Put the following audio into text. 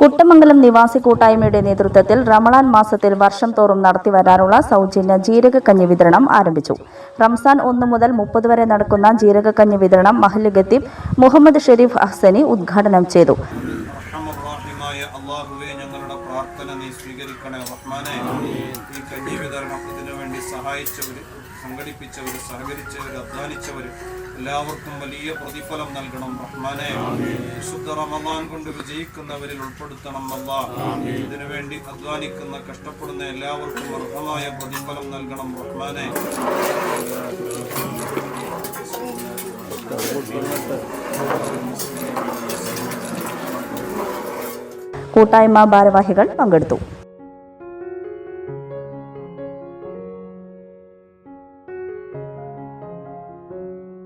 കുട്ടമംഗലം നിവാസി കൂട്ടായ്മയുടെ നേതൃത്വത്തിൽ റമളാൻ മാസത്തിൽ വർഷം തോറും നടത്തിവരാറുള്ള സൗജന്യ ജീരകക്കഞ്ഞി വിതരണം ആരംഭിച്ചു. റംസാൻ ഒന്ന് മുതൽ മുപ്പത് വരെ നടക്കുന്ന ജീരകക്കഞ്ഞി വിതരണം മഹൽ ഗത്തീബ് മുഹമ്മദ് ഷെരീഫ് അഹ്സനി ഉദ്ഘാടനം ചെയ്തു. ഞങ്ങളുടെ പ്രാർത്ഥന നീ സ്വീകരിക്കണേ ഈ കഞ്ഞി സംഘടിപ്പിച്ചവർ സഹകരിച്ചവർ അധ്വാനിച്ചവര് എല്ലാവർക്കും വലിയ പ്രതിഫലം നൽകണം റഹ്മാനെ. വിശുദ്ധ റമദാൻ കൊണ്ട് വിജയിക്കുന്നവരിൽ ഉൾപ്പെടുത്തണം അല്ലാ ഇതിനു വേണ്ടി അധ്വാനിക്കുന്ന കഷ്ടപ്പെടുന്ന എല്ലാവർക്കും അർഹമായ പ്രതിഫലം നൽകണം റഹ്മാനെ. കൂട്ടായ്മ ഭാരവാഹികൾ പങ്കെടുത്തു.